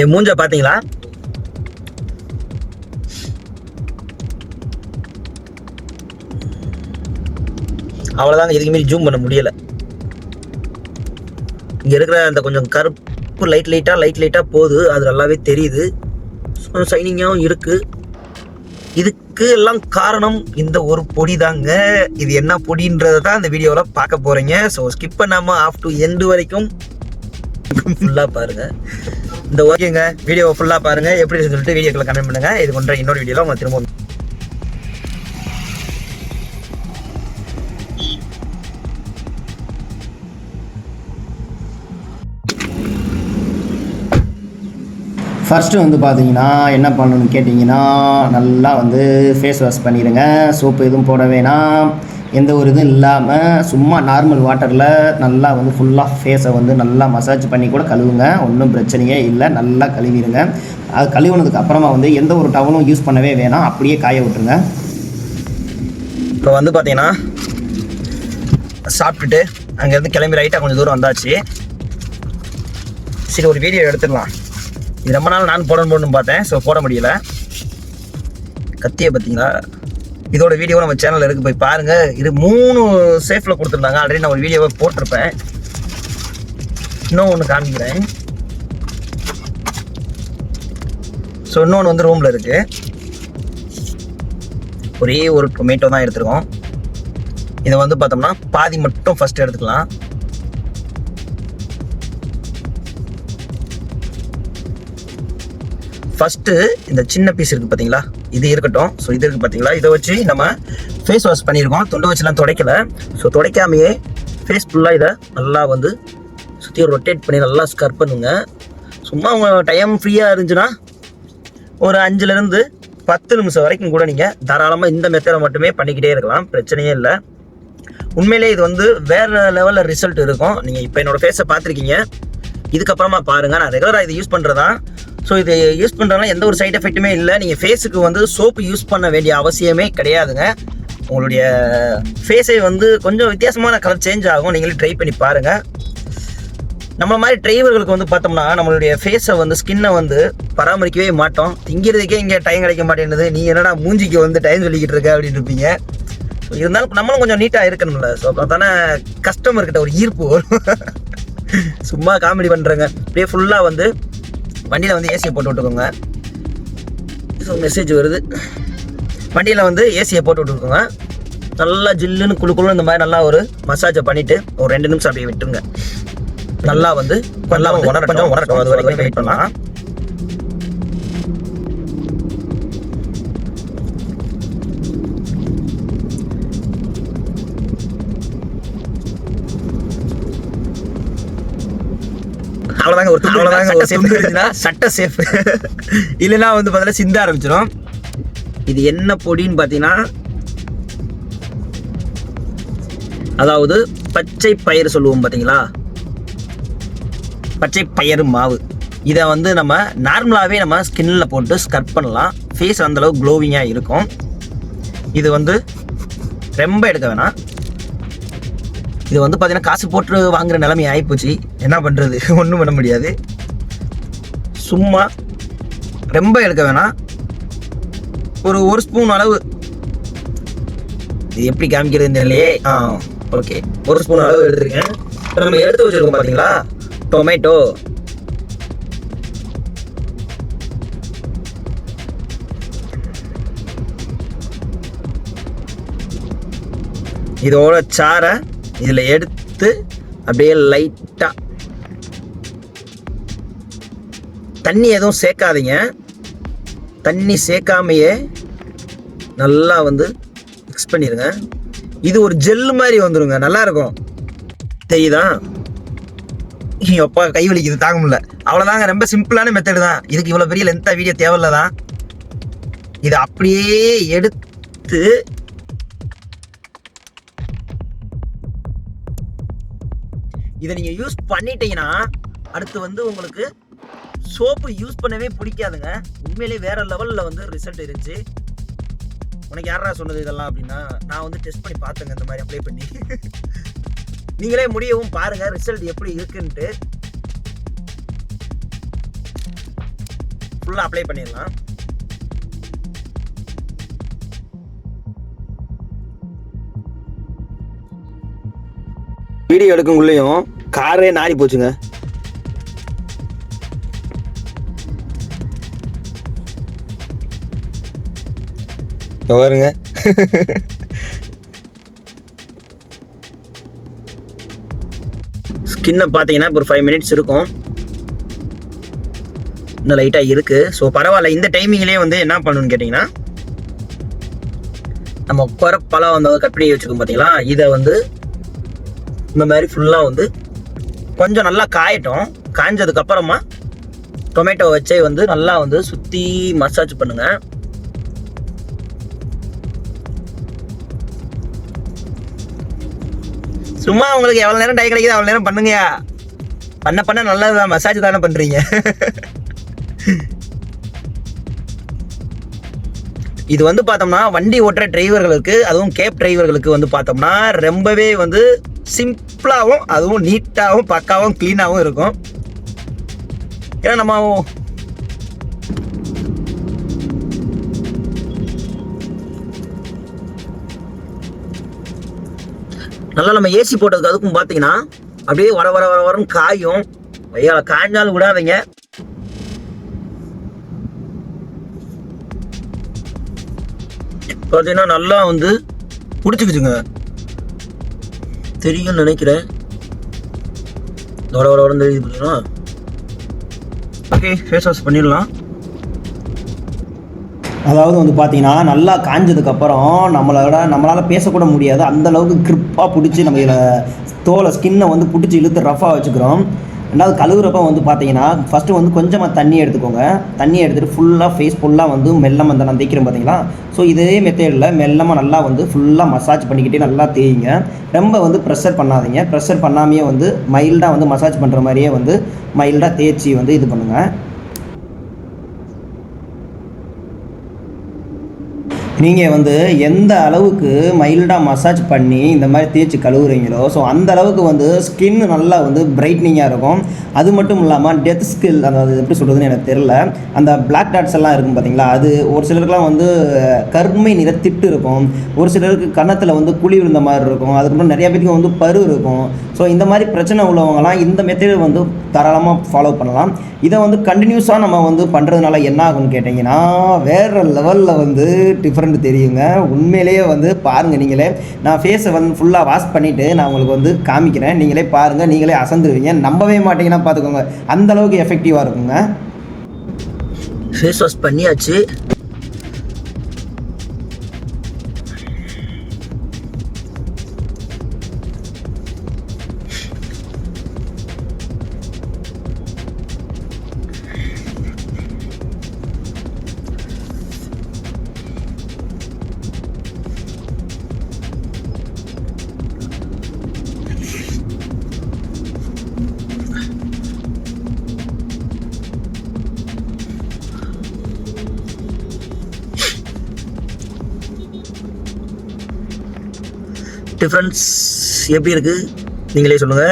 என் மூஞ்ச பாத்தீங்களா அவ்வளோதாங்க இதுக்கு மீறி ஜூம் பண்ண முடியல. இங்க இருக்கிற அந்த கொஞ்சம் கருப்பு லைட் லைட்டா லைட் லைட்டா போகுது. அது நல்லாவே தெரியுது. ஷைனிங்காகவும் இருக்கு. இதுக்கு எல்லாம் காரணம் இந்த ஒரு பொடி தாங்க இது என்ன பொடின்றதை தான் இந்த வீடியோவில் பார்க்க போகிறீங்க ஸோ ஸ்கிப் பண்ணாமல் ஆஃப் டு எண்டு வரைக்கும் ஃபுல்லாக பாருங்கள் இந்த ஓகேங்க வீடியோ ஃபுல்லாக பாருங்கள் எப்படி இருக்குன்னு சொல்லிட்டு வீடியோக்குள்ள கமெண்ட் பண்ணுங்கள் இது கொண்ட இன்னொரு வீடியோவில் உங்களை திரும்ப ஃபஸ்ட்டு வந்து பார்த்தீங்கன்னா என்ன பண்ணணும்னு கேட்டிங்கன்னா நல்லா வந்து ஃபேஸ் வாஷ் பண்ணிடுங்க. சோப்பு எதுவும் போட வேணாம். எந்த ஒரு இதுவும் இல்லாமல் சும்மா நார்மல் வாட்டரில் நல்லா வந்து ஃபுல்லாக ஃபேஸை வந்து நல்லா மசாஜ் பண்ணி கூட கழுவுங்க. ஒன்றும் பிரச்சனையே இல்லை. நல்லா கழுவிடுங்க. அது கழுவுனதுக்கு அப்புறமா வந்து எந்த ஒரு டவலும் யூஸ் பண்ணவே வேணாம். அப்படியே காய விட்டுருங்க. இப்போ வந்து பார்த்தீங்கன்னா சாப்பிட்டுட்டு அங்கேருந்து கிளம்பி ரைட்டாக கொஞ்சம் தூரம் வந்தாச்சு. சரி ஒரு வீடியோ எடுத்துடலாம். இது ரொம்ப நாள் நான் போடணும் போடணும் பார்த்தேன். ஸோ போட முடியல. கத்தியை பார்த்தீங்களா? இதோட வீடியோ நம்ம சேனலில் இருக்கு. போய் பாருங்க. இது மூணு சேஃபில் கொடுத்துருந்தாங்க. ஆல்ரெடி நான் ஒரு வீடியோவை போட்டிருப்பேன். இன்னும் ஒன்று காமிக்கிறேன். ஸோ இன்னொன்று வந்து ரூமில் இருக்குது ஒரே ஒரு டொமேட்டோ தான் எடுத்துருக்கோம். இதை வந்து பார்த்தோம்னா பாதி மட்டும் ஃபஸ்ட்டு எடுத்துக்கலாம். ஃபஸ்ட்டு இந்த சின்ன பீஸ் இருக்குது பார்த்தீங்களா? இது இருக்கட்டும். ஸோ இது இருக்குது பார்த்தீங்களா இதை வச்சு நம்ம ஃபேஸ் வாஷ் பண்ணியிருக்கோம். தொண்டை வச்சுலாம் துடைக்கல. ஸோ துடைக்காமையே ஃபேஸ் ஃபுல்லாக இதை நல்லா வந்து சுற்றி ரொட்டேட் பண்ணி நல்லா ஸ்கர் பண்ணுங்க. சும்மா உங்கள் டைம் ஃப்ரீயாக இருந்துச்சுன்னா ஒரு அஞ்சுலேருந்து பத்து நிமிஷம் வரைக்கும் கூட நீங்கள் தாராளமாக இந்த மெத்தடை மட்டுமே பண்ணிக்கிட்டே இருக்கலாம். பிரச்சனையே இல்லை. உண்மையிலே இது வந்து வேறு லெவலில் ரிசல்ட் இருக்கும். நீங்கள் இப்போ என்னோடய ஃபேஸை பார்த்துருக்கீங்க. இதுக்கப்புறமா பாருங்கள் நான் ரெகுலராக இதை யூஸ் பண்ணுறதா ஸோ இது யூஸ் பண்ணுறதுனால எந்த ஒரு சைட் எஃபெக்ட்டுமே இல்லை. நீங்கள் ஃபேஸுக்கு வந்து சோப்பு யூஸ் பண்ண வேண்டிய அவசியமே கிடையாதுங்க. உங்களுடைய ஃபேஸை வந்து கொஞ்சம் வித்தியாசமான கலர் சேஞ்ச் ஆகும். நீங்களே ட்ரை பண்ணி பாருங்கள் நம்ம மாதிரி டிரைவர்களுக்கு வந்து பார்த்தோம்னா நம்மளுடைய ஃபேஸை வந்து ஸ்கின்னை வந்து பராமரிக்கவே மாட்டோம். திங்கிறதுக்கே இங்கே டைம் கிடைக்க மாட்டேங்குது நீ என்னடா மூஞ்சிக்கு வந்து டைம் சொல்லிக்கிட்டு இருக்க அப்படின்னு இருப்பீங்க. இருந்தாலும் நம்மளும் கொஞ்சம் நீட்டாக இருக்கணும்ல. ஸோ அப்போ தானே கஸ்டமர்கிட்ட ஒரு ஈர்ப்பு வரும். சும்மா காமெடி பண்ணுறேங்க அப்படியே ஃபுல்லாக வந்து வண்டியில் வந்து ஏசியை போட்டு விட்டுக்கோங்க. ஸோ மெசேஜ் வருது. வண்டியில் வந்து ஏசியை போட்டு விட்டுக்கோங்க. நல்லா ஜில்லுன்னு குளு குளுன்னு இந்த மாதிரி நல்லா ஒரு மசாஜை பண்ணிவிட்டு ஒரு ரெண்டு நிமிஷம் அப்படியே விட்டுருங்க. நல்லா வந்து நல்லா வந்து உணர கொஞ்சம் உணரட்டும். அது வரைக்கும் வெயிட் பண்ணலாம். அவ்வளோதாங்க ஒரு அவ்வளோதாங்க இருந்துச்சுன்னா சட்டை சேஃப் இல்லைன்னா வந்து பார்த்தீங்கன்னா சிந்த ஆரம்பிச்சிடும் இது என்ன பொடின்னு பார்த்தீங்கன்னா அதாவது பச்சை பயிர் சொல்லுவோம் பார்த்தீங்களா பச்சை பயிறு மாவு. இதை வந்து நம்ம நார்மலாகவே நம்ம ஸ்கின்ல போட்டு ஸ்கர்ப் பண்ணலாம். ஃபேஸ் அந்தளவு க்ளோவிங்காக இருக்கும். இது வந்து ரொம்ப எடுக்க வேணாம். இது வந்து பார்த்தீங்கன்னா காசு போட்டு வாங்குற நிலைமை ஆகிப்போச்சு என்ன பண்ணுறது ஒன்றும் பண்ண முடியாது. சும்மா ரொம்ப எடுக்க வேணாம். ஒரு ஒரு ஸ்பூன் அளவு. இது எப்படி காமிக்கிறதுன்னு தெரியலையே ஆ ஓகே ஒரு ஸ்பூன் அளவு எடுத்துருக்கேன். இப்போ நம்ம எடுத்து வச்சிருக்கோம் பார்த்தீங்களா டொமேட்டோ இதோட சாரை இதில் எடுத்து அப்படியே லைட்டாக தண்ணி எதுவும் சேர்க்காதீங்க. தண்ணி சேர்க்காமையே நல்லா வந்து மிக்ஸ் பண்ணிடுங்க இது ஒரு ஜெல்லு மாதிரி வந்துடுங்க நல்லா இருக்கும். தெரியுதா? அப்பா கை வலிக்குது. தாங்க முடியல. அவ்வளோதாங்க ரொம்ப சிம்பிளான மெத்தடு தான். இதுக்கு இவ்வளோ பெரிய லென்த்தாக வீடியோ தேவையில்ல தான் இதை அப்படியே எடுத்து இதை நீங்கள் யூஸ் பண்ணிட்டீங்கன்னா அடுத்து வந்து உங்களுக்கு சோப்பு யூஸ் பண்ணவே பிடிக்காதுங்க. உண்மையிலே வேறு லெவலில் வந்து ரிசல்ட் இருந்துச்சு. உனக்கு யாரா சொன்னது இதெல்லாம் அப்படின்னா நான் வந்து டெஸ்ட் பண்ணி பார்த்தேங்க இந்த மாதிரி அப்ளை பண்ணி. நீங்களே முடியவும் பாருங்கள் ரிசல்ட் எப்படி இருக்குன்ட்டு. ஃபுல்லாக அப்ளை பண்ணிடலாம். வீடியோ எடுக்குங்குள்ளேயும் காரே நாரி போச்சுங்க. பாருங்க. ஸ்கின்னை பார்த்தீங்கன்னா இப்போ ஒரு ஃபைவ் மினிட்ஸ் இருக்கும். இன்னும் லைட்டாக இருக்குது ஸோ பரவாயில்ல இந்த டைமிங்லேயே வந்து என்ன பண்ணணும்னு கேட்டிங்கன்னா நம்ம குறை பழம் வந்து கட் பண்ணி வச்சுக்கோம் பார்த்தீங்களா இதை வந்து இந்த மாதிரி ஃபுல்லாக வந்து கொஞ்சம் நல்லா காயட்டும். காய்ஞ்சதுக்கப்புறமா டொமேட்டோ வச்சே வந்து நல்லா வந்து சுற்றி மசாஜ் பண்ணுங்கள் சும்மா உங்களுக்கு எவ்வளோ நேரம் டை கிடைக்குது அவ்வளோ நேரம் பண்ணுங்கயா பண்ண பண்ண நல்லதுதான் மசாஜ் தானே பண்ணுறீங்க இது வந்து பார்த்தோம்னா வண்டி ஓட்டுற டிரைவர்களுக்கு அதுவும் கேப் டிரைவர்களுக்கு வந்து பார்த்தோம்னா ரொம்பவே வந்து சிம்பிளாகவும் அதுவும் நீட்டாகவும் பக்காவும் க்ளீனாகவும் இருக்கும். ஏன்னா நம்ம நல்லா நம்ம ஏசி போட்டதுக்கு அதுக்கும் பார்த்தீங்கன்னா அப்படியே வர வர வர வரன்னு காயும். ஐயா காய்ஞ்சாலும் விடாதீங்க. பார்த்தீங்கன்னா நல்லா வந்து பிடிச்சிக்கிச்சுங்க. தெரியும்னு நினைக்கிறேன். வர வர வரன்னு தெரியுது பார்த்தீங்கன்னா ஓகே ஃபேஸ் வாஷ் பண்ணிடலாம். அதாவது வந்து பார்த்தீங்கன்னா நல்லா காஞ்சதுக்கப்புறம் நம்மளோட நம்மளால் பேசக்கூட முடியாது. அந்தளவுக்கு க்ரிப்பாக கிரிப்பாக பிடிச்சி நம்ம இதில் தோலை ஸ்கின்னை வந்து பிடிச்சி இழுத்து ரஃபாக வச்சுக்கிறோம். ரெண்டாவது கழுவுறப்ப வந்து பார்த்தீங்கன்னா ஃபஸ்ட்டு வந்து கொஞ்சமாக தண்ணி எடுத்துக்கோங்க. தண்ணி எடுத்துகிட்டு ஃபுல்லாக ஃபேஸ் ஃபுல்லாக வந்து மெல்லமாக அந்த நான் தேய்க்கிறேன் பார்த்தீங்களா ஸோ இதே மெத்தேடில் மெல்லமாக நல்லா வந்து ஃபுல்லாக மசாஜ் பண்ணிக்கிட்டே நல்லா தேய்ங்க. ரொம்ப வந்து ப்ரெஷர் பண்ணாதீங்க. ப்ரெஷர் பண்ணாமையே வந்து மைல்டாக வந்து மசாஜ் பண்ணுற மாதிரியே வந்து மைல்டாக தேய்ச்சி வந்து இது பண்ணுங்கள் நீங்கள் வந்து எந்த அளவுக்கு மைல்டாக மசாஜ் பண்ணி இந்த மாதிரி தேய்ச்சி கழுவுறீங்களோ ஸோ அந்த அளவுக்கு வந்து ஸ்கின் நல்லா வந்து பிரைட்னிங்காக இருக்கும். அது மட்டும் இல்லாமல் டெத் ஸ்கில் அதாவது எப்படி சொல்கிறதுன்னு எனக்கு தெரில அந்த பிளாக் டாட்ஸ் எல்லாம் இருக்கும் பார்த்தீங்களா அது ஒரு சிலருக்குலாம் வந்து கருமை நிற திட்டு இருக்கும். ஒரு சிலருக்கு கன்னத்தில் வந்து குழி விழுந்த மாதிரி இருக்கும். அதுக்கப்புறம் நிறையா பேருக்கு வந்து பரு இருக்கும். ஸோ இந்த மாதிரி பிரச்சனை உள்ளவங்கலாம் இந்த மெத்தட் வந்து தாராளமாக ஃபாலோ பண்ணலாம். இதை வந்து கண்டினியூஸாக நம்ம வந்து பண்ணுறதுனால என்ன ஆகும்னு கேட்டிங்கன்னா வேறு லெவலில் வந்து டிஃப்ரெண்ட் தெரியுங்க. உண்மையிலேயே வந்து பாருங்கள் நீங்களே. நான் ஃபேஸை வந்து ஃபுல்லாக வாஷ் பண்ணிவிட்டு நான் உங்களுக்கு வந்து காமிக்கிறேன். நீங்களே பாருங்கள் நீங்களே அசந்துருவீங்க. நம்பவே மாட்டீங்கன்னா பார்த்துக்கோங்க. அந்தளவுக்கு எஃபெக்டிவாக இருக்குங்க. ஃபேஸ் வாஷ் பண்ணியாச்சு. டிஃப்ரென்ஸ் எப்படி இருக்கு? நீங்களே சொல்லுங்க.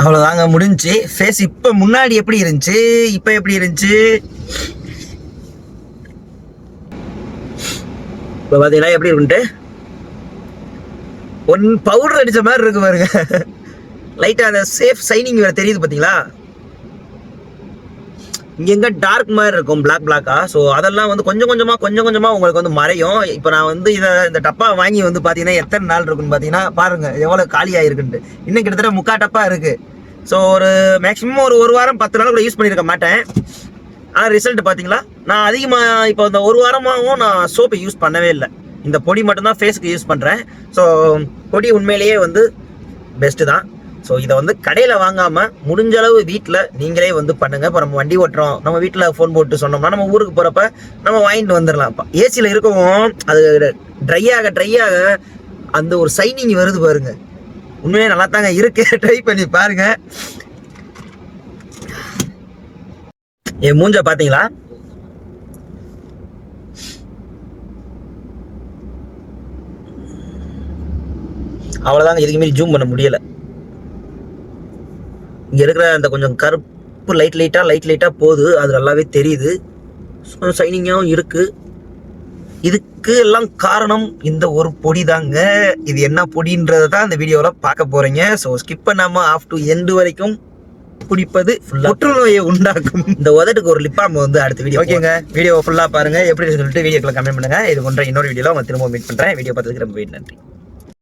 அவ்வளோதாங்க முடிஞ்சு. ஃபேஸ் இப்போ முன்னாடி எப்படி இருந்துச்சு? இப்போ எப்படி இருந்துச்சு? இப்போ பார்த்தீங்கன்னா எப்படி இருக்குன்ட்டு? ஒன் பவுடர் அடிச்ச மாதிரி இருக்கு பாருங்க. லைட்டாக அந்த சேஃப் சைனிங் வேறு தெரியுது பார்த்தீங்களா இங்க டார்க் மாதிரி இருக்கும் பிளாக் பிளாக்காக ஸோ அதெல்லாம் வந்து கொஞ்சம் கொஞ்சமாக கொஞ்சம் கொஞ்சமாக உங்களுக்கு வந்து மறையும். இப்போ நான் வந்து இதை இந்த டப்பா வாங்கி வந்து பார்த்தீங்கன்னா எத்தனை நாள் இருக்குன்னு பார்த்தீங்கன்னா பாருங்க எவ்வளோ காலியாக இருக்குன்ட்டு இன்னும் கிட்டத்தட்ட முக்கா டப்பா இருக்கு. ஸோ ஒரு மேக்ஸிமம் ஒரு ஒரு வாரம் பத்து நாள் கூட யூஸ் பண்ணியிருக்க மாட்டேன். ஆனால் ரிசல்ட் பார்த்தீங்களா நான் அதிகமாக இப்போ இந்த ஒரு வாரமாகவும் நான் சோப்பு யூஸ் பண்ணவே இல்லை. இந்த பொடி மட்டும்தான் ஃபேஸுக்கு யூஸ் பண்ணுறேன் ஸோ பொடி உண்மையிலேயே வந்து பெஸ்ட்டு தான். ஸோ இதை வந்து கடையில் வாங்காமல் முடிஞ்ச அளவு வீட்டில் நீங்களே வந்து பண்ணுங்கள் இப்போ நம்ம வண்டி ஓட்டுறோம். நம்ம வீட்டில் ஃபோன் போட்டு சொன்னோம்னா நம்ம ஊருக்கு போகிறப்ப நம்ம வாங்கிட்டு வந்துடலாம். ஏசியில் இருக்கவும் அது ட்ரை ஆக ட்ரை ஆக அந்த ஒரு சைனிங் வருது பாருங்க. உண்மையே நல்லா தாங்க இருக்கு. ட்ரை பண்ணி பாருங்க. என் மூஞ்ச பார்த்தீங்களா அவ்வளோதாங்க இதுக்கு மீறி ஜூம் பண்ண முடியல. இங்கே இருக்கிற அந்த கொஞ்சம் கருப்பு லைட் லைட்டாக லைட் லைட்டாக போகுது. அது நல்லாவே தெரியுது. ஷைனிங்காகவும் இருக்குது இதுக்கு எல்லாம் காரணம் இந்த ஒரு பொடி தாங்க இது என்ன பொடின்றதை தான் இந்த வீடியோவில் பார்க்க போகிறீங்க ஸோ ஸ்கிப் பண்ணாமல் ஆஃப் டு எண்டு வரைக்கும் குடிப்பது புற்றுநோயை உண்டாக்கும். இந்த உதட்டுக்கு ஒரு லிப்பாம் வந்து அடுத்த வீடியோ ஓகேங்க. வீடியோ ஃபுல்லாக பாருங்க. எப்படி சொல்லிட்டு வீடியோக்குள்ள கமெண்ட் பண்ணுங்க. இது போன்ற இன்னொரு வீடியோவில் உங்க திரும்ப மீட் பண்ணுறேன் வீடியோ பார்த்ததுக்கு ரொம்ப நன்றி.